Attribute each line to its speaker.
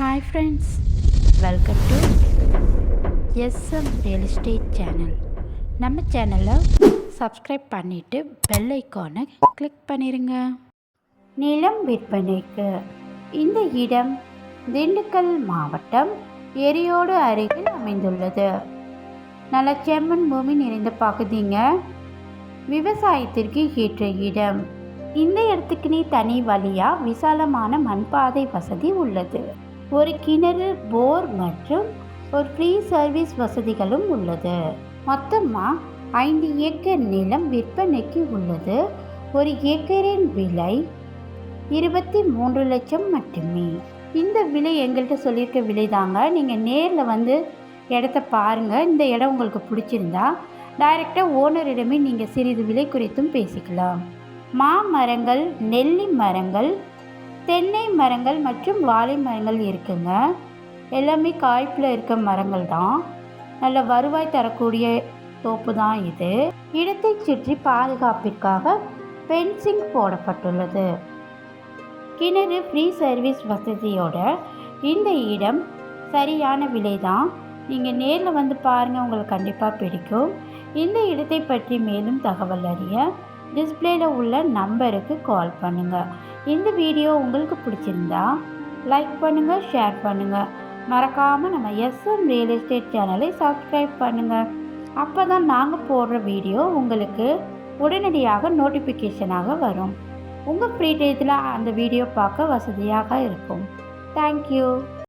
Speaker 1: Hi friends welcome to SM real estate channel நம்ம சேனலை subscribe பண்ணிவிட்டு பெல் ஐக்கானை கிளிக் பண்ணிடுங்க நிலம் விற்பனைக்கு இந்த இடம் திண்டுக்கல் மாவட்டம் எரியோடு அருகில் அமைந்துள்ளது. நல்ல செம்மண் பூமி நிறைந்த பகுதிங்க. விவசாயத்திற்கு ஏற்ற இடம். இந்த இடத்துக்கு நீ தனி வழியாக விசாலமான மண்பாதை வசதி உள்ளது. ஒரு கிணறு போர் மற்றும் ஒரு ஃப்ரீ சர்வீஸ் வசதிகளும் உள்ளது. மொத்தமாக ஐந்து ஏக்கர் நிலம் விற்பனைக்கு உள்ளது. ஒரு ஏக்கரின் விலை இருபத்தி மூன்று லட்சம் மட்டுமே. இந்த விலை எங்கள்கிட்ட சொல்லியிருக்க விலை தாங்க. நீங்கள் நேரில் வந்து இடத்த பாருங்கள் இந்த இடம் உங்களுக்கு பிடிச்சிருந்தா டைரெக்டாக ஓனரிடமே நீங்கள் சிறிது விலை குறித்தும் பேசிக்கலாம். மாமரங்கள் நெல்லி மரங்கள் தென்னை மரங்கள் மற்றும் வாழை மரங்கள் இருக்குங்க. எல்லாமே காய்ப்பில் இருக்க மரங்கள் தான். நல்ல வருவாய் தரக்கூடிய தோப்பு தான் இது. இடத்தை சுற்றி பாதுகாப்பிற்காக ஃபென்சிங் போடப்பட்டுள்ளது. கிணறு ஃப்ரீ சர்வீஸ் வசதியோட இந்த இடம் சரியான விலை தான். நீங்கள் நேரில் வந்து பாருங்கள் உங்களுக்கு கண்டிப்பாக பிடிக்கும். இந்த இடத்தை பற்றி மேலும் தகவல் அறிய டிஸ்பிளேயில் உள்ள நம்பருக்கு கால் பண்ணுங்கள் இந்த வீடியோ உங்களுக்கு பிடிச்சிருந்தா லைக் பண்ணுங்கள் ஷேர் பண்ணுங்கள் மறக்காமல் நம்ம எஸ்எம் ரியல் எஸ்டேட் சேனலை சப்ஸ்கிரைப் பண்ணுங்கள் அப்போ தான் நாங்கள் போடுற வீடியோ உங்களுக்கு உடனடியாக நோட்டிஃபிகேஷனாக வரும். உங்கள் ஃப்ரீ டயத்தில் அந்த வீடியோ பார்க்க வசதியாக இருக்கும். தேங்க்யூ